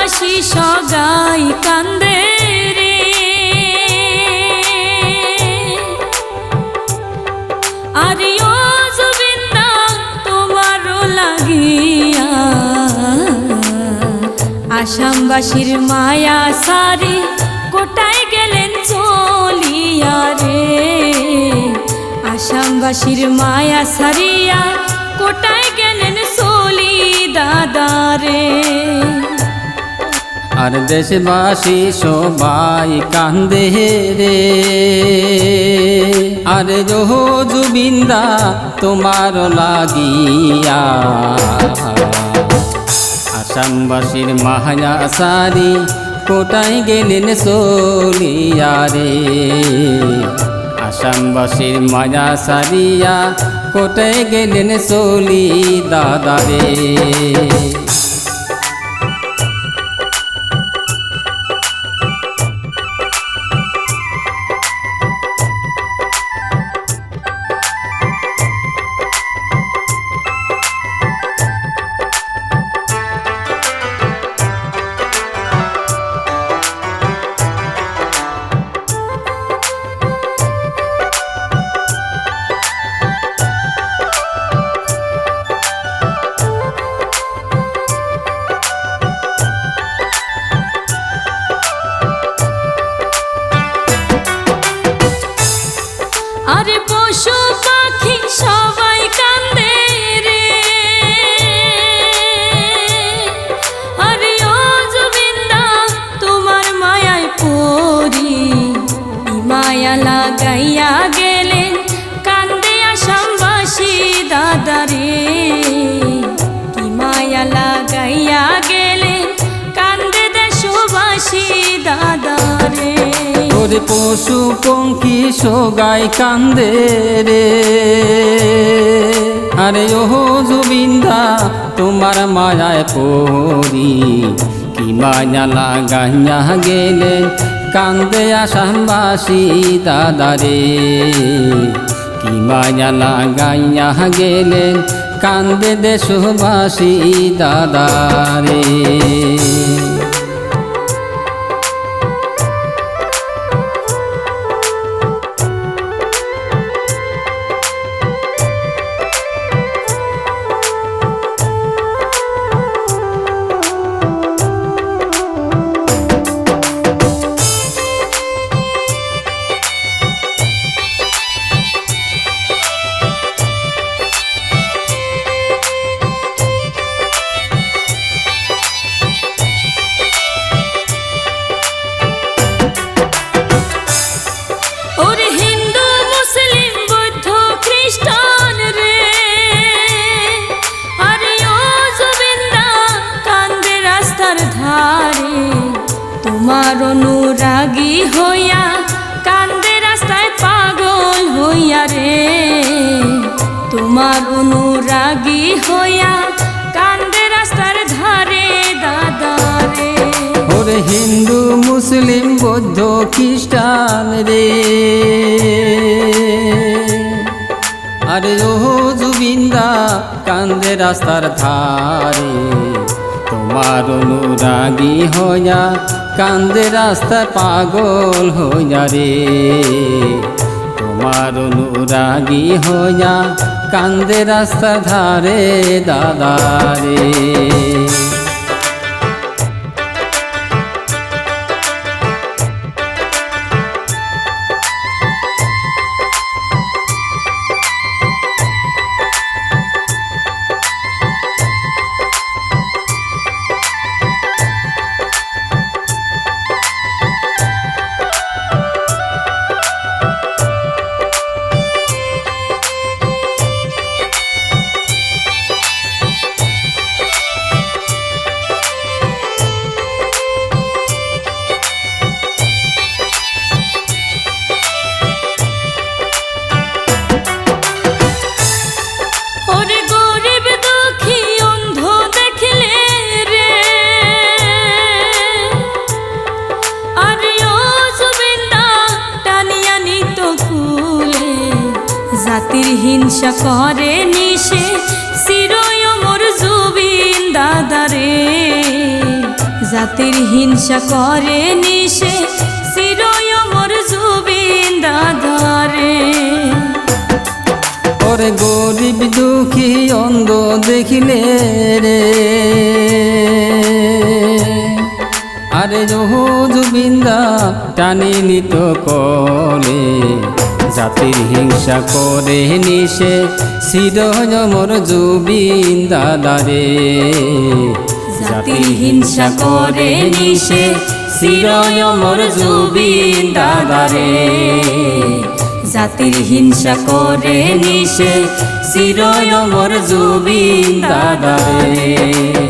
দেশবাসী সগাই কান্দে রে। আরিও জুবিন্দা, তোমারও লাগিয়া আসামবাসীর মায়া সারি কোটায় গেলেন চলিয়া রে। আসামবাসীর মায়া সারিয়া কোটায় গেলেন চলি দাদা রে। আর দেশবাসী সবাই কান্দে রে। আর রোহ জুবিন্দা তোমার লাগিয়া। আসামবাসীর মাহায়া সারি কোটায় গেলেন চলিয়া রে। আসামবাসীর মায়া সারিয়া কোটায় গেলেন চলি দাদা রে। দাদা রে কি মায়া লাগাইয়া গেলে কান্দে দেশবাসী দাদা রে। ওরে পশু পঙ্কি সোগাই কান্দে রে। আরে ওহো জুবিন্দা, তোমার মায়ায় পড়ি, কি মায়া লাগাইয়া গেলে কান্দে আসামবাসী দাদা রে। কি মায়া লাগাইয়া গেলেন? কান্দে দেশবাসী দাদা তোমার অনুরাগী হইয়া কান্দে রাস্তার ধারে দাদা রে ওরে হিন্দু, মুসলিম, বৌদ্ধ, খ্রিস্টান রে। আরে ও জুবিন্দা, কান্দে রাস্তার ধারে। তোমার অনুরাগী হইয়া কান্দে রাস্তা পাগল হইয়া রে। তোমার অনুরাগী হইয়া কান্দে রাস্তা ধারে দাদা করে নিশে চিরয় মোর জুবিন দাদারে। জাতির হিংসা করে নিশে শিরয় মোর জুবিন দাদারে। ওরে গরিব দুঃখী অন্ধ দেখিলে রে। আরে জহু জুবিন্দা টানি নিত কলে। জাতির হিংসা করে নিশে শিরয় মোর জুবিন দাদারে জাতির হিংসা করে নিশে শিরয় মোর জুবিন দাদারে জাতির হিংসা করে নিশে শিরয় মোর জুবিন দাদারে